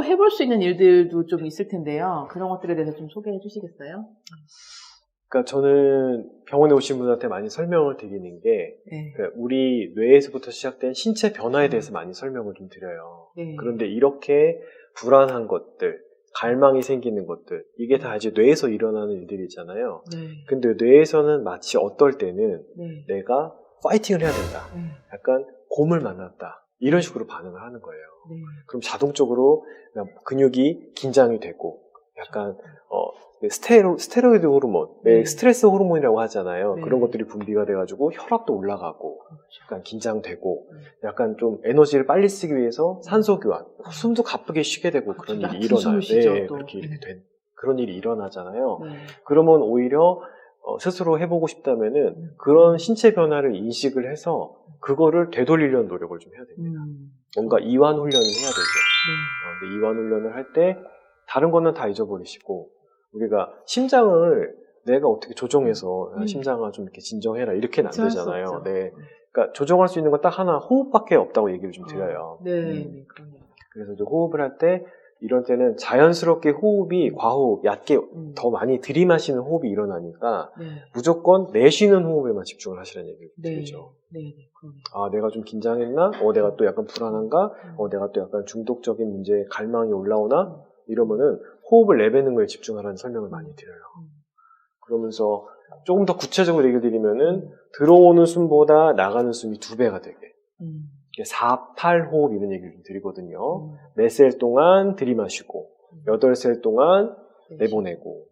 스스로 해볼 수 있는 일들도 좀 있을 텐데요. 그런 것들에 대해서 좀 소개해 주시겠어요? 그러니까 저는 병원에 오신 분한테 많이 설명을 드리는 게 네. 그러니까 우리 뇌에서부터 시작된 신체 변화에 대해서 많이 설명을 좀 드려요. 네. 그런데 이렇게 불안한 것들, 갈망이 생기는 것들, 이게 다 이제 뇌에서 일어나는 일들이잖아요. 네. 근데 뇌에서는 마치 어떨 때는 네. 내가 파이팅을 해야 된다. 네. 약간 곰을 만났다. 이런 식으로 반응을 하는 거예요. 네. 그럼 자동적으로 그냥 근육이 긴장이 되고 약간 어 스테로, 스테로이드 호르몬, 네, 네. 스트레스 호르몬이라고 하잖아요. 네. 그런 것들이 분비가 돼가지고 혈압도 올라가고 그렇죠. 약간 긴장되고 네. 약간 좀 에너지를 빨리 쓰기 위해서 산소 교환, 숨도 가쁘게 쉬게 되고 그런 그렇죠. 일이 숨을 일어나요. 네, 또. 그렇게 이렇게 네. 된 그런 일이 일어나잖아요. 네. 그러면 오히려 어, 스스로 해보고 싶다면은 음. 그런 신체 변화를 인식을 해서 그거를 되돌리려는 노력을 좀 해야 됩니다. 음. 뭔가 이완 훈련을 해야 되죠. 네. 어, 이완 훈련을 할 때 다른 거는 다 잊어버리시고 우리가 심장을 내가 어떻게 조정해서 야, 음. 심장아 좀 이렇게 진정해라 이렇게는 안 되잖아요. 없죠. 네. 그러니까 조정할 수 있는 건 딱 하나 호흡밖에 없다고 얘기를 좀 드려요. 네, 음. 네, 그럼요. 그래서 이제 호흡을 할 때 이런 때는 자연스럽게 호흡이 과호흡, 얕게 음. 더 많이 들이마시는 호흡이 일어나니까 네. 무조건 내쉬는 호흡에만 집중을 하시라는 얘기를 네. 드리죠. 네, 네. 아, 내가 좀 긴장했나? 어, 내가 또 약간 불안한가? 음. 어, 내가 또 약간 중독적인 문제에 갈망이 올라오나? 이러면은 호흡을 내뱉는 거에 집중하라는 설명을 많이 드려요. 음. 그러면서 조금 더 구체적으로 얘기 드리면은 들어오는 숨보다 나가는 숨이 두 배가 되게. 음. 4, 8 호흡 이런 얘기를 좀 드리거든요. 음. 4셀 동안 들이마시고, 8셀 동안 네. 내보내고,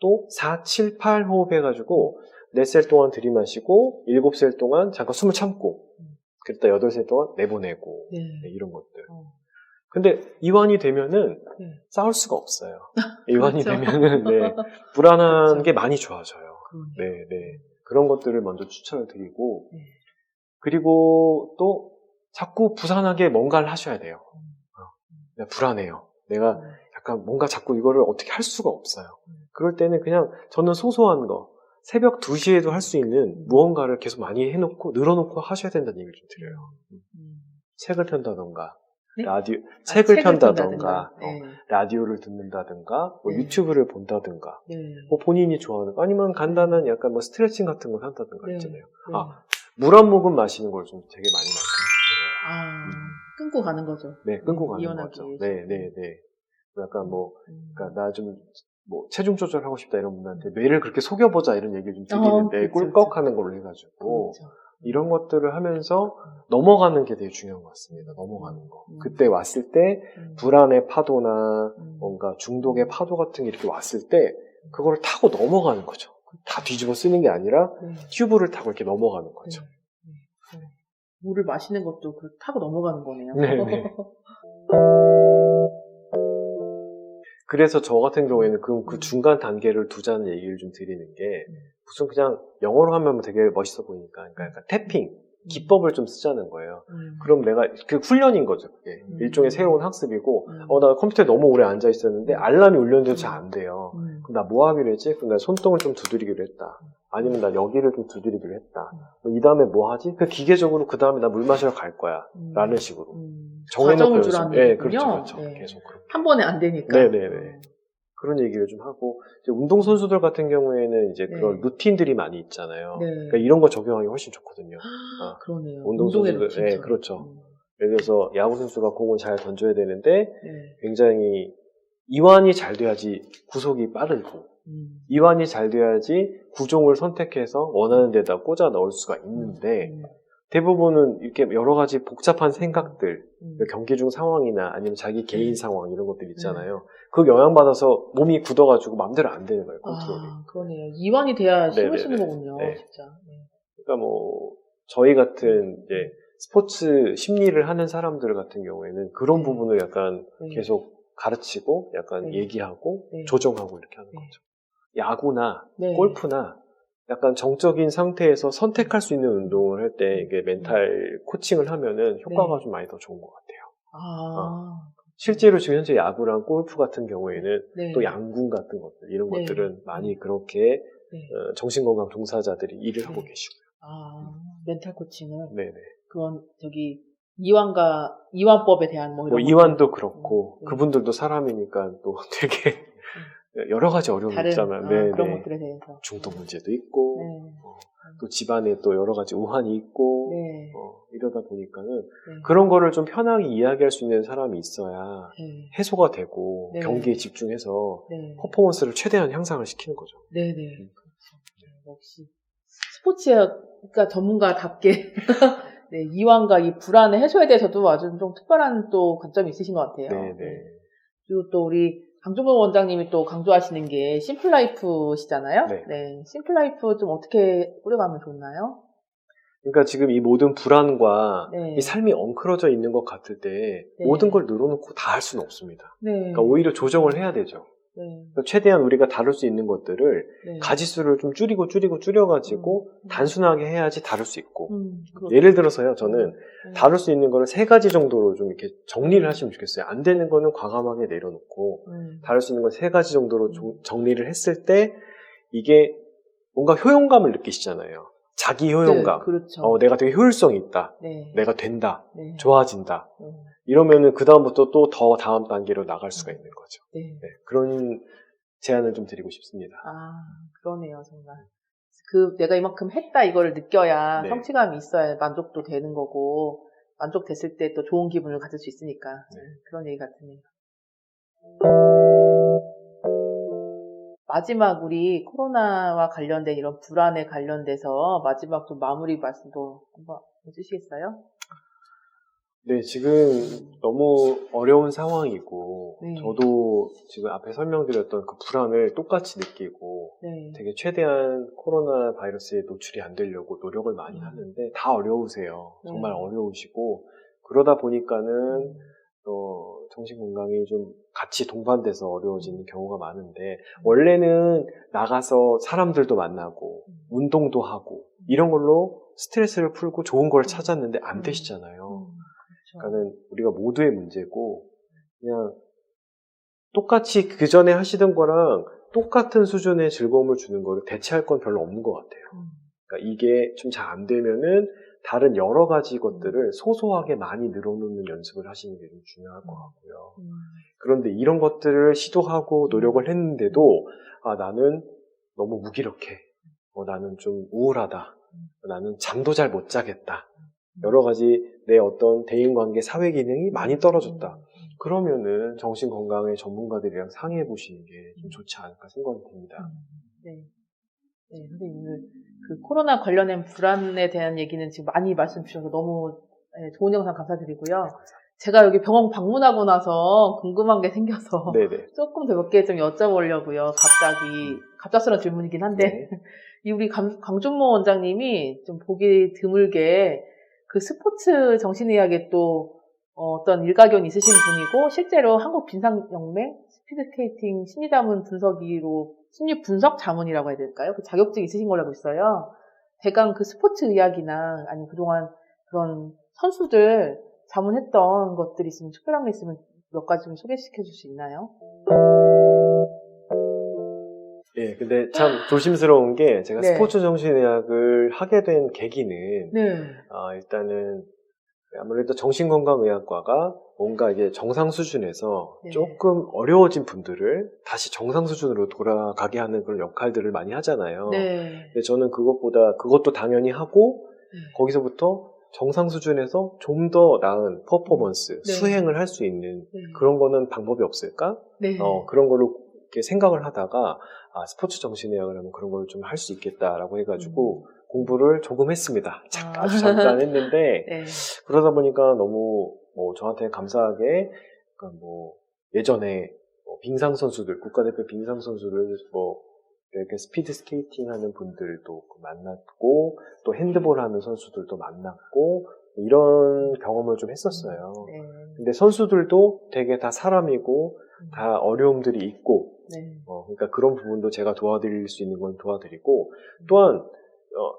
또 4, 7, 8 호흡 해가지고 4셀 동안 들이마시고, 7셀 동안 잠깐 숨을 참고, 음. 그랬다 8셀 동안 내보내고, 네. 네, 이런 것들. 어. 근데 이완이 되면은 네. 싸울 수가 없어요. 이완이 그렇죠. 되면은 네, 불안한 그렇죠. 게 많이 좋아져요. 그러네요. 네, 네. 그런 것들을 먼저 추천을 드리고 네. 그리고 또 자꾸 부산하게 뭔가를 하셔야 돼요. 음. 어, 내가 불안해요. 내가 음. 약간 뭔가 자꾸 이거를 어떻게 할 수가 없어요. 음. 그럴 때는 그냥 저는 소소한 거 새벽 2시에도 할 수 있는 음. 무언가를 계속 많이 해놓고 늘어놓고 하셔야 된다는 얘기를 좀 드려요. 음. 책을 편다던가 네? 라디오 아, 책을 편다던가 어, 네. 라디오를 듣는다든가 뭐 네. 유튜브를 본다든가 네. 뭐 본인이 좋아하는 거 아니면 간단한 약간 뭐 스트레칭 같은 걸 한다든가 네. 있잖아요. 네. 아. 물 한 모금 마시는 걸 좀 되게 많이 말씀드려요. 아, 끊고 가는 거죠. 네, 끊고 가는 이완하기 거죠. 네, 네, 네. 약간 뭐, 음. 그러니까 나좀 뭐 체중 조절하고 싶다 이런 분한테 뇌를 그렇게 속여보자 이런 얘기를 좀 드리는데 그렇죠, 꿀꺽하는 걸로 해가지고 그렇죠. 이런 것들을 하면서 넘어가는 게 되게 중요한 것 같습니다. 넘어가는 거. 음. 그때 왔을 때 음. 불안의 파도나 음. 뭔가 중독의 파도 같은 게 이렇게 왔을 때 그걸 타고 넘어가는 거죠. 다 뒤집어 쓰는 게 아니라 네. 튜브를 타고 이렇게 넘어가는 거죠. 네. 네. 물을 마시는 것도 그 타고 넘어가는 거네요. 네, 네. 그래서 저 같은 경우에는 그, 그 중간 단계를 두자는 얘기를 좀 드리는 게 음. 무슨 그냥 영어로 하면 되게 멋있어 보이니까 그러니까 약간 태핑 기법을 좀 쓰자는 거예요. 음. 그럼 내가 그 훈련인 거죠. 그게 음. 일종의 새로운 학습이고 음. 어나 컴퓨터에 너무 오래 앉아 있었는데 알람이 울렸는데도 잘 안 돼요. 음. 그럼 나 뭐 하기로 했지? 그럼 나 손등을 좀 두드리기로 했다. 아니면 나 여기를 좀 두드리기로 했다. 음. 이 다음에 뭐 하지? 그 기계적으로 그 다음에 나 물 마시러 갈 거야. 음. 라는 식으로. 음. 정해놓고 연습. 네, 거군요. 그렇죠, 그렇죠. 네. 계속 그렇게. 한 번에 안 되니까. 네 네 네. 그런 얘기를 좀 하고 이제 운동 선수들 같은 경우에는 이제 네. 그런 루틴들이 많이 있잖아요. 네. 그러니까 이런 거 적용하기 훨씬 좋거든요. 아, 그러네요. 운동 선수들, 운동의 루틴처럼. 네, 그렇죠. 음. 예를 들어서 야구 선수가 공을 잘 던져야 되는데 네. 굉장히 이완이 잘 돼야지 구속이 빠르고 음. 이완이 잘 돼야지 구종을 선택해서 원하는 데다 꽂아 넣을 수가 있는데 음. 대부분은 이렇게 여러 가지 복잡한 생각들 음. 경기 중 상황이나 아니면 자기 개인 네. 상황 이런 것들 있잖아요. 그 영향 받아서 몸이 굳어가지고 마음대로 안 되는 거예요, 컨트롤이. 아, 그러네요. 이완이 돼야 힘을 네네네. 쓰는 거군요. 네. 진짜. 네. 그러니까 뭐 저희 같은 이제 스포츠 심리를 하는 사람들 같은 경우에는 그런 네. 부분을 약간 네. 계속 가르치고 약간 네. 얘기하고 네. 조정하고 이렇게 하는 네. 거죠. 야구나 네. 골프나 약간 정적인 상태에서 선택할 수 있는 운동을 할 때 이게 멘탈 코칭을 하면은 효과가 네. 좀 많이 더 좋은 것 같아요. 아, 실제로 지금 현재 야구랑 골프 같은 경우에는 네. 또 양궁 같은 것들 이런 네. 것들은 많이 그렇게 네. 어, 정신건강 종사자들이 일을 하고 네. 계시고요. 아, 멘탈 코칭은 네네. 그건 저기 이완과 이완법에 대한 뭐 이런 뭐. 이완도 그렇고 음. 그분들도 사람이니까 또 되게 여러 가지 어려움이 다른 있잖아요. 어, 네, 그런 네. 것들에 대해서 중독 문제도 있고 네. 어, 또 집안에 또 여러 가지 우환이 있고 네. 어, 이러다 보니까는 네. 그런 거를 좀 편하게 이야기할 수 있는 사람이 있어야 네. 해소가 되고 네. 경기에 집중해서 네. 퍼포먼스를 최대한 향상을 시키는 거죠. 네네. 음. 그렇죠. 역시 스포츠가 전문가답게 네, 이완과 이 불안의 해소에 대해서도 아주 좀 특별한 또 관점이 있으신 것 같아요. 네, 네. 그리고 또 우리 강종범 원장님이 또 강조하시는 게 심플라이프시잖아요. 네. 심플라이프 좀 어떻게 꾸려가면 좋나요? 그러니까 지금 이 모든 불안과 네. 이 삶이 엉클어져 있는 것 같을 때 네. 모든 걸 늘어놓고 다 할 수는 없습니다. 네. 그러니까 오히려 조정을 해야 되죠. 네. 최대한 우리가 다룰 수 있는 것들을 네. 가지수를 좀 줄이고 줄이고 줄여가지고 음. 단순하게 해야지 다룰 수 있고 음, 그렇죠. 예를 들어서요 저는 네. 다룰 수 있는 거를 세 가지 정도로 좀 이렇게 정리를 하시면 좋겠어요 안 되는 거는 과감하게 내려놓고 음. 다룰 수 있는 건 세 가지 정도로 좀 정리를 했을 때 이게 뭔가 효용감을 느끼시잖아요 자기 효용감 네, 그렇죠. 어, 내가 되게 효율성이 있다 네. 내가 된다 네. 좋아진다 네. 이러면은 그 다음부터 또 더 다음 단계로 나갈 수가 있는 거죠 네. 네, 그런 제안을 좀 드리고 싶습니다 아, 그러네요, 정말. 그, 내가 이만큼 했다, 이거를 느껴야 네. 성취감이 있어야 만족도 되는 거고, 만족됐을 때 또 좋은 기분을 가질 수 있으니까. 네. 그런 얘기 같으네요. 마지막 우리 코로나와 관련된 이런 불안에 관련돼서 마지막 좀 마무리 말씀도 한번 해주시겠어요? 네, 지금 너무 어려운 상황이고, 네. 저도 지금 앞에 설명드렸던 그 불안을 똑같이 느끼고, 네. 되게 최대한 코로나 바이러스에 노출이 안 되려고 노력을 많이 음. 하는데, 다 어려우세요. 정말 네. 어려우시고, 그러다 보니까는, 음. 어, 정신 건강이 좀 같이 동반돼서 어려워지는 경우가 많은데, 원래는 나가서 사람들도 만나고, 음. 운동도 하고, 이런 걸로 스트레스를 풀고 좋은 걸 찾았는데 안 음. 되시잖아요. 음, 그렇죠. 그러니까는 우리가 모두의 문제고 그냥 똑같이 그 전에 하시던 거랑 똑같은 수준의 즐거움을 주는 거를 대체할 건 별로 없는 것 같아요. 음. 그러니까 이게 좀 잘 안 되면은 다른 여러 가지 음. 것들을 소소하게 많이 늘어놓는 연습을 하시는 게 좀 중요할 것 같고요. 음. 그런데 이런 것들을 시도하고 노력을 했는데도 아 나는 너무 무기력해. 어, 나는 좀 우울하다. 나는 잠도 잘 못 자겠다. 여러 가지 내 어떤 대인관계 사회 기능이 많이 떨어졌다. 음. 그러면은 정신 건강의 전문가들이랑 상의해 보시는 게 좀 좋지 않을까 생각이 듭니다. 네. 네, 선생님 오늘 그 코로나 관련된 불안에 대한 얘기는 지금 많이 말씀 주셔서 너무 네, 좋은 영상 감사드리고요. 제가 여기 병원 방문하고 나서 궁금한 게 생겨서 네네. 조금 더 몇 개 좀 여쭤보려고요. 갑자기 갑작스러운 질문이긴 한데 네. 이 우리 강, 강준모 원장님이 좀 보기 드물게 그 스포츠 정신의학에 또 어, 떤 일가견이 있으신 분이고 실제로 한국 빈상연맹 스피드스케이팅 심리자문 분석이로 심리 분석 자문이라고 해야 될까요? 그 자격증이 있으신 걸로 알고 있어요. 대강 그 스포츠 의학이나 아니면 그동안 그런 선수들 자문했던 것들이 있으면 특별한 게 있으면 몇 가지 좀 소개시켜 줄 수 있나요? 예, 근데 참 조심스러운 게 제가 네. 스포츠 정신의학을 하게 된 계기는 네. 아, 일단은 아무래도 정신건강의학과가 뭔가 이게 정상 수준에서 네. 조금 어려워진 분들을 다시 정상 수준으로 돌아가게 하는 그런 역할들을 많이 하잖아요. 네. 근데 저는 그것보다 그것도 당연히 하고 네. 거기서부터 정상 수준에서 좀 더 나은 퍼포먼스, 네. 수행을 할 수 있는 네. 그런 거는 방법이 없을까? 네. 어, 그런 걸로 이렇게 생각을 하다가 아, 스포츠 정신의학을 하면 그런 걸 좀 할 수 있겠다라고 해가지고 공부를 조금 했습니다. 자, 음. 아. 아주 잠깐 했는데 네. 그러다 보니까 너무 뭐 저한테 감사하게 그러니까 뭐 예전에 뭐 빙상 선수들 국가대표 빙상 선수들 뭐 이렇게 스피드 스케이팅 하는 분들도 만났고 또 핸드볼 하는 선수들도 만났고 이런 경험을 좀 했었어요. 네. 근데 선수들도 되게 다 사람이고 다 어려움들이 있고 네. 어, 그러니까 그런 부분도 제가 도와드릴 수 있는 건 도와드리고 또한 어,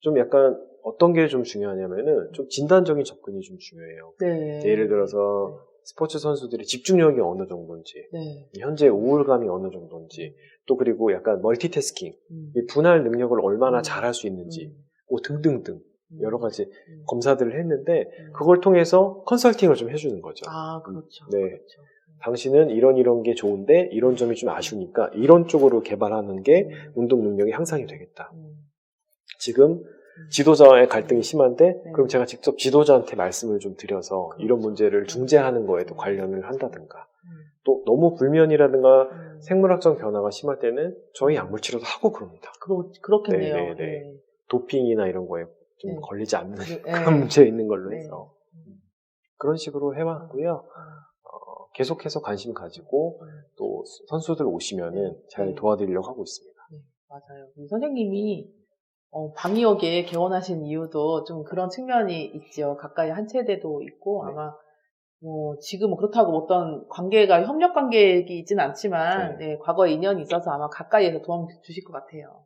좀 약간 어떤 게 좀 중요하냐면은 좀 진단적인 접근이 좀 중요해요. 네. 예를 들어서 스포츠 선수들이 집중력이 어느 정도인지 네. 현재 우울감이 어느 정도인지 또 그리고 약간 멀티태스킹 음. 이 분할 능력을 얼마나 음. 잘할 수 있는지 음. 뭐 등등등 음. 여러 가지 음. 검사들을 했는데 음. 그걸 통해서 컨설팅을 좀 해주는 거죠. 아, 그렇죠. 네. 그렇죠. 당신은 이런 이런 게 좋은데 이런 점이 좀 아쉬우니까 이런 쪽으로 개발하는 게 음. 운동 능력이 향상이 되겠다. 음. 지금 지도자와의 갈등이 심한데 네. 그럼 제가 직접 지도자한테 말씀을 좀 드려서 이런 문제를 중재하는 거에도 관련을 한다든가 음. 또 너무 불면이라든가 음. 생물학적 변화가 심할 때는 저희 약물 치료도 하고 그럽니다. 그렇, 그렇겠네요. 네, 네, 네. 도핑이나 이런 거에 좀 네. 걸리지 않는 네. 그런 문제 있는 걸로 네. 해서 그런 식으로 해왔고요. 어, 계속해서 관심 가지고 음. 또 선수들 오시면은 잘 네. 도와드리려고 하고 있습니다. 맞아요. 이 선생님이 어, 방위역에 개원하신 이유도 좀 그런 측면이 있죠. 가까이 한 체대도 있고 네. 아마 뭐 지금 그렇다고 어떤 관계가 협력 관계이 있지는 않지만 네. 네, 과거에 인연이 있어서 아마 가까이에서 도움 주실 것 같아요.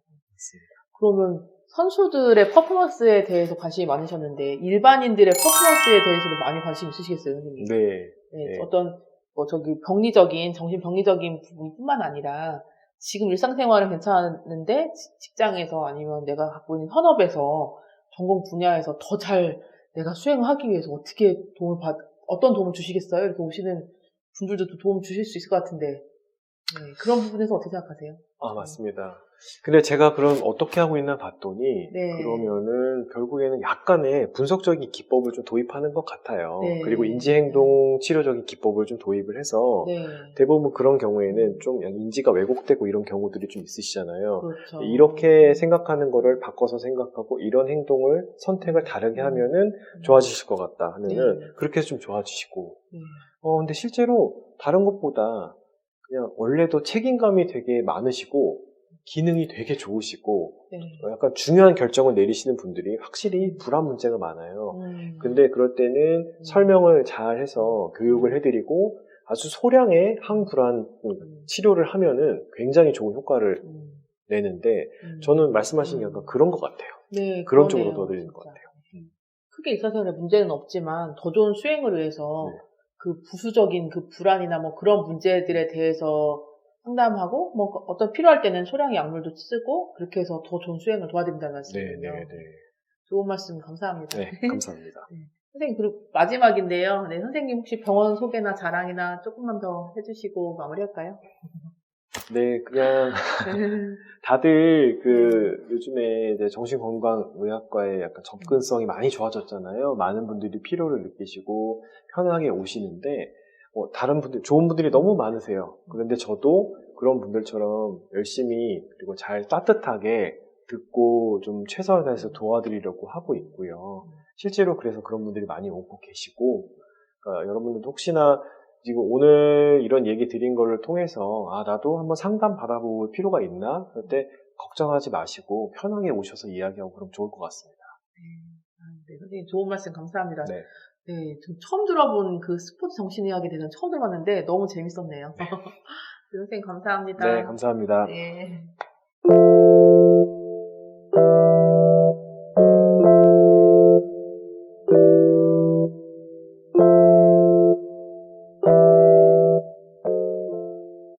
그러면 선수들의 퍼포먼스에 대해서 관심이 많으셨는데 일반인들의 퍼포먼스에 대해서도 많이 관심 있으시겠어요, 선생님? 네. 네, 네. 어떤 뭐 저기 병리적인 정신 병리적인 부분뿐만 아니라 지금 일상생활은 괜찮은데 지- 직장에서 아니면 내가 갖고 있는 현업에서 전공 분야에서 더 잘 내가 수행을 하기 위해서 어떻게 도움을 받 어떤 도움을 주시겠어요? 이렇게 오시는 분들도 또 도움 주실 수 있을 것 같은데 네, 그런 부분에서 어떻게 생각하세요? 아, 맞습니다. 근데 제가 그럼 어떻게 하고 있나 봤더니, 네. 그러면은 결국에는 약간의 분석적인 기법을 좀 도입하는 것 같아요. 네. 그리고 인지행동 치료적인 기법을 좀 도입을 해서, 네, 대부분 그런 경우에는 좀 인지가 왜곡되고 이런 경우들이 좀 있으시잖아요. 그렇죠. 이렇게 생각하는 거를 바꿔서 생각하고 이런 행동을 선택을 다르게 하면은 좋아지실 것 같다 하면은 네. 그렇게 해서 좀 좋아지시고 네. 어 근데 실제로 다른 것보다 그냥 원래도 책임감이 되게 많으시고 기능이 되게 좋으시고 네. 어, 약간 중요한 결정을 내리시는 분들이 확실히 불안 문제가 많아요. 음. 근데 그럴 때는 설명을 잘 해서 교육을 해드리고 아주 소량의 항불안 음. 치료를 하면은 굉장히 좋은 효과를 음. 내는데 음. 저는 말씀하신 게 약간 그런 것 같아요. 네, 그런 그러네요, 쪽으로 도와드리는 것. 같아요. 크게 일사생활에 문제는 없지만 더 좋은 수행을 위해서 네. 그 부수적인 그 불안이나 뭐 그런 문제들에 대해서 상담하고 뭐 어떤 필요할 때는 소량의 약물도 쓰고 그렇게 해서 더 좋은 수행을 도와드린다는 말씀이에요. 네네네. 좋은 말씀 감사합니다. 네, 감사합니다. 선생님 그리고 마지막인데요. 네, 선생님 혹시 병원 소개나 자랑이나 조금만 더 해주시고 마무리할까요? 네, 그냥 다들 그 요즘에 이제 정신건강의학과의 약간 접근성이 많이 좋아졌잖아요. 많은 분들이 필요를 느끼시고 편하게 오시는데 어, 다른 분들 좋은 분들이 너무 많으세요. 그런데 저도 그런 분들처럼 열심히 그리고 잘 따뜻하게 듣고 좀 최선을 다해서 도와드리려고 하고 있고요. 실제로 그래서 그런 분들이 많이 오고 계시고 그러니까 여러분들도 혹시나 지금 오늘 이런 얘기 드린 거를 통해서 아 나도 한번 상담 받아볼 필요가 있나 그럴 때 걱정하지 마시고 편하게 오셔서 이야기하고 그럼 좋을 것 같습니다. 네, 선생님 좋은 말씀 감사합니다. 네. 네, 좀 처음 들어본 그 스포츠 정신의학에 대해서 처음 들어봤는데 너무 재밌었네요. 네, 선생님 감사합니다. 네, 감사합니다. 네.